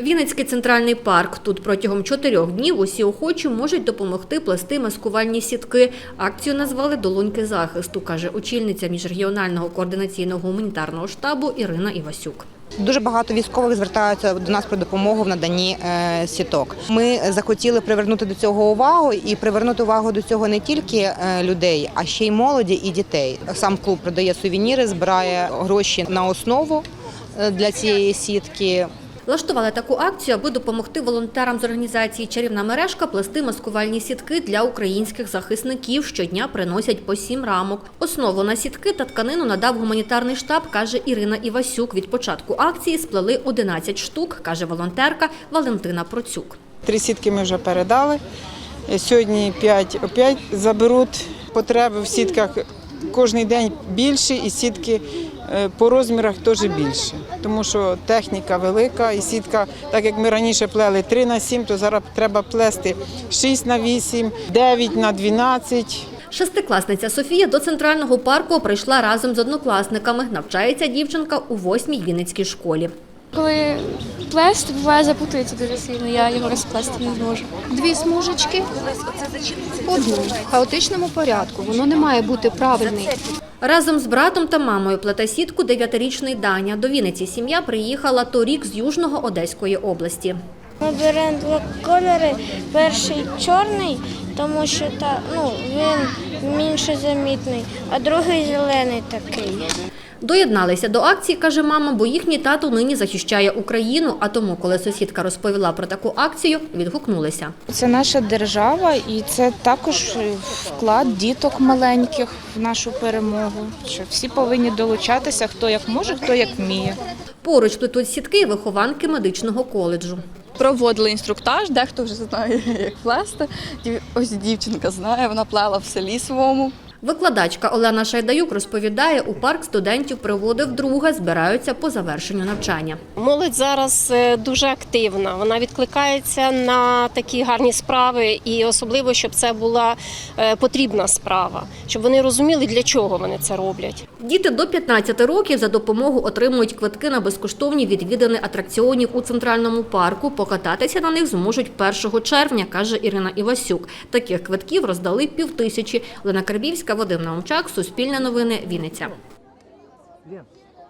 Вінницький центральний парк. Тут протягом чотирьох днів усі охочі можуть допомогти плести маскувальні сітки. Акцію назвали «Долоньки захисту», каже очільниця міжрегіонального координаційного гуманітарного штабу Ірина Івасюк. Дуже багато військових звертаються до нас про допомогу в наданні е, сіток. Ми захотіли привернути до цього увагу і привернути увагу до цього не тільки е, людей, а ще й молоді і дітей. Сам клуб продає сувеніри, збирає гроші на основу е, для цієї сітки. Влаштували таку акцію, аби допомогти волонтерам з організації «Чарівна мережка» плести маскувальні сітки для українських захисників. Щодня приносять по сім рамок. Основу на сітки та тканину надав гуманітарний штаб, каже Ірина Івасюк. Від початку акції сплели 11 штук, каже волонтерка Валентина Процюк. Три сітки ми вже передали. Сьогодні п'ять опять заберуть. Потреби в сітках кожен день більше, і сітки е, по розмірах теж більше. Тому що техніка велика, і сітка, так як ми раніше плели 3 на 7, то зараз треба плести 6 на 8, 9 на 12. Шестикласниця Софія до центрального парку прийшла разом з однокласниками. Навчається дівчинка у восьмій Вінницькій школі. Коли плести, буває запутується дуже сильно, я його розплести не зможу. Дві смужечки, одну в хаотичному порядку. Воно не має бути правильний. Разом з братом та мамою плете сітку дев'ятирічний Даня. До Вінниці сім'я приїхала торік з Южного Одеської області. Ми беремо два кольори. Перший чорний, тому що та, ну, він менше замітний, а другий зелений такий. Доєдналися до акції, каже мама, бо їхній тато нині захищає Україну. А тому, коли сусідка розповіла про таку акцію, відгукнулися. Це наша держава, і це також вклад діток маленьких в нашу перемогу. Що всі повинні долучатися, хто як може, хто як вміє. Поруч плетуть сітки вихованки медичного коледжу. Проводили інструктаж, дехто вже знає, як плести. Ось дівчинка знає, вона плела в селі своєму. Викладачка Олена Шайдаюк розповідає, у парк студентів приводив друга, збираються по завершенню навчання. Молодь зараз е, дуже активна. Вона відкликається на такі гарні справи, і особливо, щоб це була е, потрібна справа, щоб вони розуміли, для чого вони це роблять. Діти до 15 років за допомогу отримують квитки на безкоштовні відвідини атракціонів у центральному парку. Покататися на них зможуть 1 червня, каже Ірина Івасюк. Таких квитків роздали півтисячі. Лена Карбівська, Вадим Наумчак, Суспільне новини, Вінниця.